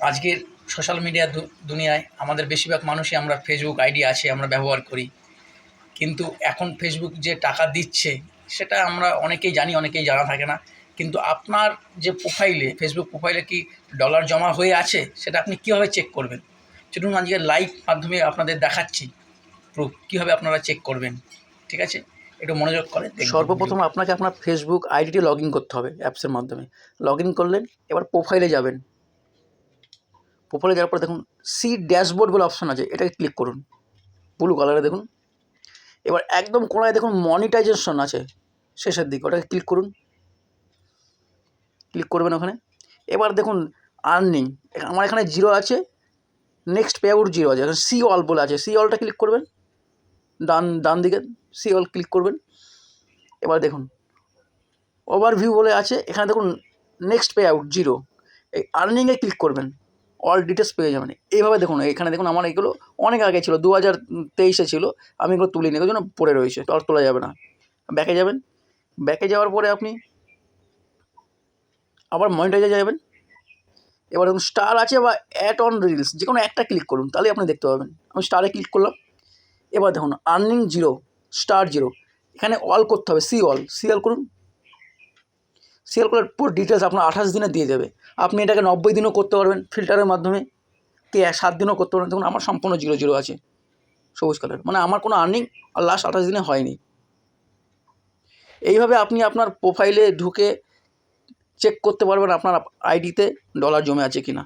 আজকের social media দুনিয়ায় আমাদের বেশিরভাগ মানুষই আমরা ফেসবুক আইডি আছে, আমরা ব্যবহার করি। কিন্তু এখন ফেসবুক যে টাকা দিচ্ছে, সেটা আমরা অনেকেই জানি, অনেকেই জানা থাকে না। কিন্তু আপনার যে প্রোফাইলে ফেসবুক প্রোফাইলে কি ডলার জমা হয়ে আছে, সেটা আপনি কীভাবে চেক করবেন? চলুন আজকে লাইভ মাধ্যমে আপনাদের দেখাচ্ছি। প্রুফ কীভাবে আপনারা চেক করবেন? ঠিক আছে? একটু মনোযোগ করে সর্বপ্রথম আপনাকে আপনার ফেসবুক আইডিটি লগ ইন করতে হবে অ্যাপসের মাধ্যমে। লগ ইন করলেন, এবার প্রোফাইলে যাবেন। প্রোফাইলে যাওয়ার পর দেখুন সি ড্যাশবোর্ড বলে অপশান আছে, এটাকে ক্লিক করুন। ব্লু কালারে দেখুন। এবার একদম কোনায় দেখুন মনিটাইজেশন আছে, শেষের দিকে, ওটাকে ক্লিক করুন। ক্লিক করবেন ওখানে। এবার দেখুন আর্নিং আমার এখানে জিরো আছে নেক্সট পে আউট জিরো আছে, এখানে সি অল বলে আছে সি অলটা ক্লিক করবেন। ডান ডান দিকে সি অল ক্লিক করবেন। এবার দেখুন ওভারভিউ বলে আছে, এখানে দেখুন নেক্সট পে আউট জিরো এই আর্নিংয়ে ক্লিক করবেন। অল ডিটেলস পেয়ে যাবেন। এইভাবে দেখুন, এখানে দেখুন আমার এগুলো অনেক আগে ছিল দু হাজার তেইশে ছিল, আমি এগুলো তুলিনি ওই জন্য পড়ে রয়েছে, তো আর তোলা যাবে না। ব্যাকে যাবেন, ব্যাকে যাওয়ার পরে আপনি আবার মনিটাইজে যাবেন। এবার দেখুন স্টার আছে বা অ্যাড অন রিলস যে কোনো একটা ক্লিক করুন, তাহলেই আপনি দেখতে পাবেন। আমি স্টারে ক্লিক করলাম। এবার দেখুন আর্নিং জিরো স্টার জিরো এখানে অল করতে হবে সি অল সি অল করুন। সি অল করার পুরো ডিটেলস আপনার আঠাশ দিনে দিয়ে দেবে। আপনি এটাকে নব্বই দিনও করতে পারবেন ফিল্টারের মাধ্যমে, কে সাত দিনও করতে পারবেন। তখন আমার সম্পূর্ণ জিরো জিরো আছে, সবুজ কালার মানে আমার কোনো আর্নিং আর লাস্ট আঠাশ দিনে হয়নি। এইভাবে আপনি আপনার প্রোফাইলে ঢুকে চেক করতে পারবেন আপনার আইডিতে ডলার জমে আছে কি না